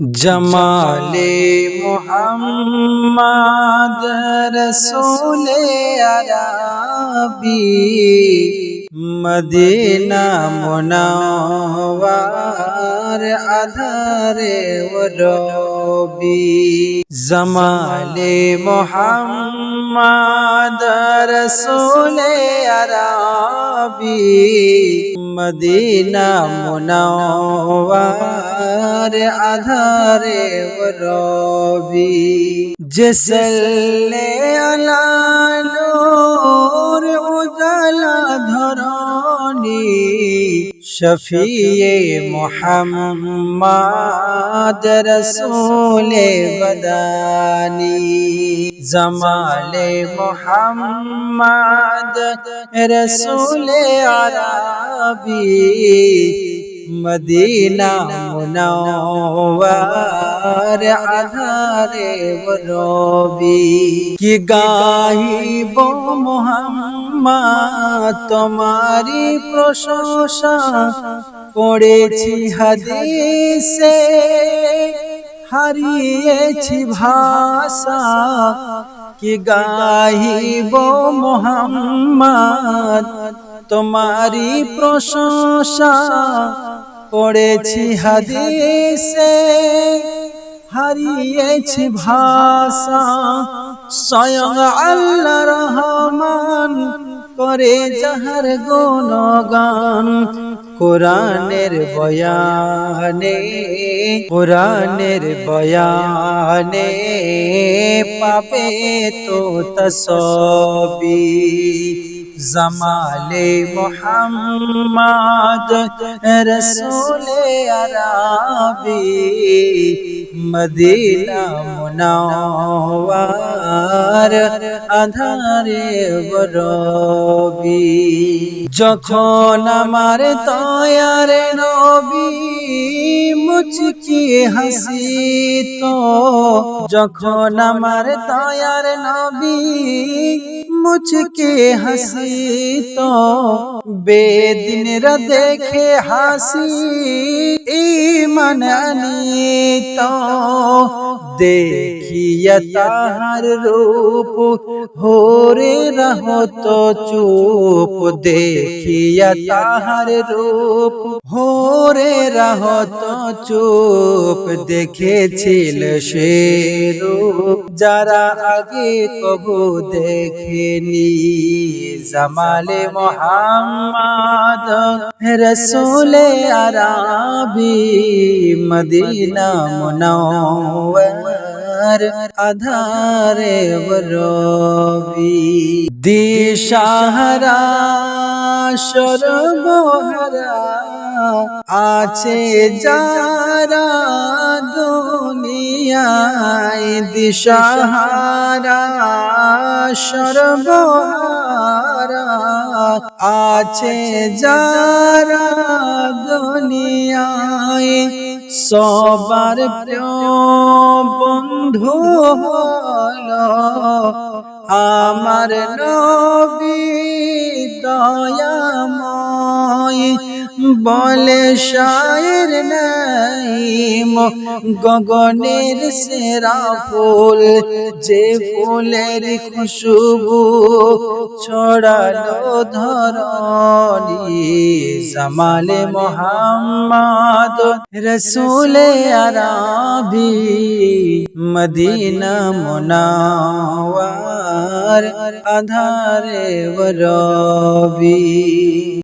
জমালে মোহাম্মদ রসুলে আরবি মদিনা মুনাওয়ার আধারে রবি জমালে মোহাম্মদ রসুলে আরবি মদিনা মুনাওয়ার আধারে রবি। জসলে আলা শফিয়ে মোহাম্মদ রসুলে বদানি। জমালে মোহাম্মদ রসুলে আরবি। মদিনা মুনওয়ার আধারে রবি কি গাইব মোহাম্মদ তোমারি প্রশংসা পড়েছি হাদিসে। হারিয়েছি ভাষা, কি গাইব মোহাম্মদ? তোমারি প্রশংসা পড়েছি হাদিসে। হারিয়েছি ভাষা, স্বয়ং আল্লাহ রহমান করে যাহার গুণগান। কোরআনের বয়ানে কোরআনের বয়ানে পাবে তো তসবি। জমালে মোহাম্মদ রসুলে আরবি। মদিনা মুনাওয়ার আধারে রবি যখন আমার তয়ার নবী মুচকি হাসি তো যখন আমার তয়ার নবী মুচকে হাসি তো বেদিন দেখে হাসি ইমান তো দেখিয়া তাহার রূপ, হোরে রহত চুপ, দেখিয়া তাহার রূপ, হোরে রহত চুপ, দেখেছিল সে রূপ। যারা আগে কবু দেখেনি, জামালে মোহাম্মদ, রসুলে আরাবি, মদিনা মুনওয়ার। আধারে রবি দিশাহারা সর্বহারা আছে যারা দুনিয়ায় দিশাহারা সর্বহারা আছে যারা দুনিয়ায় সবার প্রিয় বন্ধু হলো আমার নবী বলে শায়ের নাই গগনের সেরা ফুল, যে ফুলের খুশবু ছড়ালো ধরনি জামালে মোহাম্মদ। রসুলে আরাবি, মদিনা মুনাওয়ার আধারে রবি।